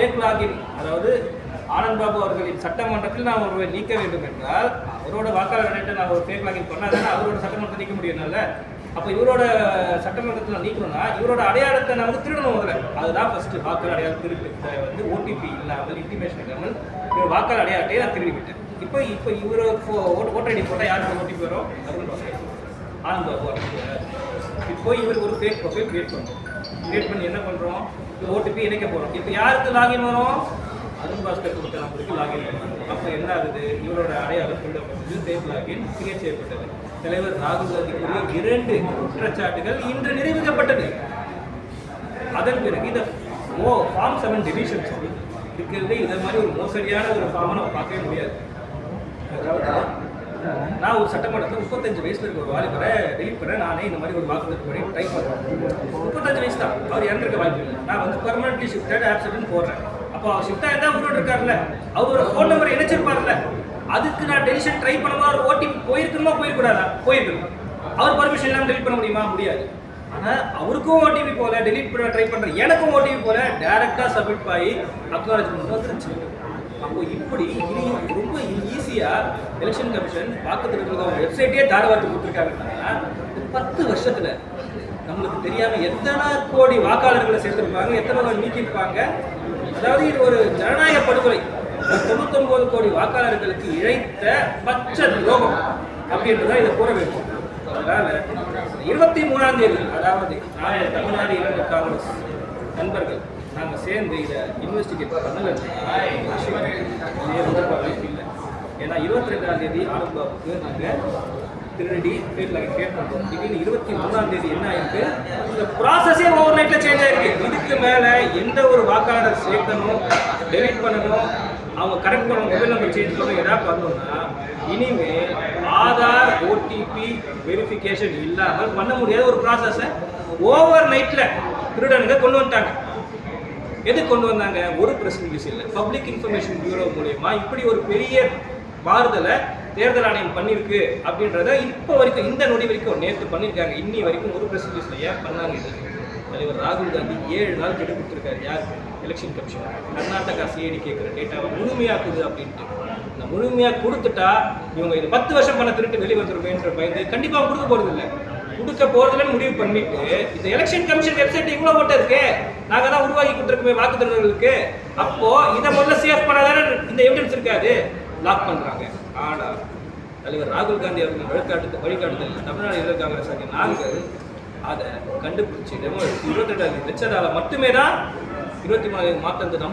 Fake login அதாவது ஆனந்த் பாபு அவர்களின் சட்டமன்றத்தில் நான் ஒருவரை நீக்க வேண்டும் என்றால் அவரோட வாக்காளர் நான் ஒரு ஃபேக் லாகின் பண்ணால் தானே அவரோட சட்டமன்றத்தை நீக்க முடியும்னால அப்போ இவரோட சட்டமன்றத்தில் நான் நீக்கணும்னா இவரோட அடையாளத்தை நான் வந்து திருடணும் முதல்ல. அதுதான் ஃபர்ஸ்ட் வாக்காளர் அடையாளம் திருட்டு. வந்து ஓடிபி இல்லாமல் இன்டிமேஷன் இல்லாமல் இவர் வாக்காளர் அடையாளத்தை நான் திருடி விட்டேன் இப்போ இப்போ இவர் ஓட்டர் ஐடி போட்டால் யாருக்கு ஓடிபி வரும்? அருண் ஆனந்த் பாபு இப்போ இவர் ஒரு ஃபேக் ப்ரொஃபைல் கிரியேட் பண்ணுறோம் கிரியேட் பண்ணி என்ன பண்ணுறோம் ஓடிபி இணைக்க போகிறோம் இப்போ யாருக்கு லாகின் வரும்? அருண் பாஸ்கர் கொடுத்த நம்பருக்கு லாகின் பண்ணுறோம் அப்போ என்ன ஆகுது? இவரோட அடையாளம் சொல்லப்பட்டது சேஃப் லாகின் கிரியேட் செய்யப்பட்டது. தலைவர் ராகுல் காந்திக்குரிய இரண்டு குற்றச்சாட்டுகள் இன்று நிரூபிக்கப்பட்டது. அதன் பிறகு இந்த ஓ ஃபார்ம் செவன் டிவிஷன்ஸ் இருக்கிறது இதை மாதிரி ஒரு மோசடியான ஒரு ஃபார்மை நம்ம பார்க்கவே முடியாது. நான் ஒரு சட்டமன்றத்தில் முப்பத்தஞ்சு வயசுல இருக்க ஒரு வாலிபரை டெலிட் பண்ண நானே இந்த மாதிரி ஒரு வாக்குறுதி பண்ணி ட்ரை பண்ணுறேன் அவர் இறந்துருக்க வாய்ப்பு இல்லை. நான் வந்து பெர்மனன்ட்லி ஷிஃப்டட் ஆப்சன்ட்னு போடுறேன். அப்போ அவர் ஷிஃப்டாக இருந்தால் உங்களோட இருக்காருல்ல. அவரோட ஃபோன் நம்பர் இணைச்சிருப்பார்ல அதுக்கு நான் டெலிஷன் ட்ரை பண்ணும்போது அவர் ஓடிபி போயிருக்கணுமா போயிருக்கூடாதா? போயிருக்கணும். அவர் பர்மிஷன் இல்லாமல் டெலிட் பண்ண முடியுமா? முடியாது. ஆனால் அவருக்கும் ஓடிபி போல டெலிட் பண்ண ட்ரை பண்ணுற எனக்கும் ஓடிபி போல டேரெக்டாக சப்மிட் ஆகி அக்னாலஜ்மெண்ட் வந்துருச்சு. அப்போ இப்படி இது ரொம்ப ஈஸியாக எலெக்ஷன் கமிஷன் பார்க்கறதுக்கு வெப்சைட்டே தாரவாத்து கொடுத்துருக்காங்கன்னா பத்து வருஷத்தில் நம்மளுக்கு தெரியாமல் எத்தனை கோடி வாக்காளர்களை சேர்த்துருப்பாங்க எத்தனை பேர் நீக்கியிருப்பாங்க? அதாவது இது ஒரு ஜனநாயக படுகொலை. ஒரு தொண்ணூத்தொன்பது கோடி வாக்காளர்களுக்கு இழைத்த பச்சை துரோகம் அப்படின்றத இதை கூற வேண்டும். அதனால இருபத்தி மூணாம் தேதி அதாவது நாங்கள் தமிழ்நாடு இரண்டு காங்கிரஸ் நண்பர்கள் நாங்கள் சேர்ந்து இதை இன்வெஸ்டிகேட் பண்ணல. வந்து இல்லை. ஏன்னா இருபத்தி ரெண்டாம் தேதி ஆனந்த்பாபுக்கு நாங்கள் திருநெடி பேரில் கேட் பண்ணுறோம் திடீர்னு இருபத்தி மூணாம் தேதி என்ன ஆயிருக்கு? இந்த ப்ராசஸே ஓவர் நைட்டில் சேஞ்ச் ஆயிருக்கு. இதுக்கு மேலே எந்த ஒரு வாக்காளர் சேர்க்கணும் டெலிட் பண்ணணும் அவங்க கரெக்ட் பண்ண மொபைல் நம்பர் சேஞ்ச் பண்ணணும் எதாவது பண்ணணும்னா இனிமேல் ஆதார் ஓடிபி வெரிஃபிகேஷன் இல்லாமல் பண்ண முடியாத ஒரு ப்ராசஸை ஓவர் நைட்டில் திருடனுங்க கொண்டு வந்துட்டாங்க. எது கொண்டு வந்தாங்க? ஒரு பிரஸ் ரிலீஸ் இல்லை. பப்ளிக் இன்ஃபர்மேஷன் பியூரோ மூலயமா இப்படி ஒரு பெரிய மாறுதலை தேர்தல் ஆணையம் பண்ணியிருக்கு அப்படின்றத இப்போ வரைக்கும் இந்த நொடி வரைக்கும் நேற்று பண்ணியிருக்காங்க. இன்னி வரைக்கும் ஒரு ப்ரெஸ் ரிலீஸ்ல ஏன் பண்ணாங்க தலைவர் ராகுல் காந்தி ஏழு நாள் கெடு கொடுத்துருக்காரு. யார்? எலெக்ஷன் கமிஷன் கர்நாடகா சிஐடி கேட்குற டேட்டாவை முழுமையாக்குது அப்படின்ட்டு. இந்த முழுமையாக கொடுத்துட்டா இவங்க இது பத்து வருஷம் பண்ண திருட்டு வெளியே வந்துருமேன்ற பயந்து கண்டிப்பாக கொடுக்க போகிறது இல்லை. கொடுக்க போகிறதுலன்னு முடிவு பண்ணிட்டு இந்த எலெக்ஷன் கமிஷன் வெப்சைட் இவ்வளோ போட்டு இருக்கு. நாங்கள் தான் உருவாக்கி கொடுத்துருக்கோமே வாக்குத்தரர்களுக்கு அப்போது இதை முதல்ல சேஃப் பண்ணாதானே இந்த எவிடன்ஸ் இருக்காது. லாக் பண்ணுறாங்க ஆனால் தலைவர் ராகுல் காந்தி அவர்கள் வழிகாட்டு வழிகாட்டுதல் தமிழ்நாடு இளைஞர் காங்கிரஸ் ஆகிய நாங்கள் அதை கண்டுபிடிச்சி டெமோ இருபத்தி ரெண்டாயிரத்தி லட்சத்தால் மட்டுமே தான் இருபத்தி மூணாயிரம் மாற்றம்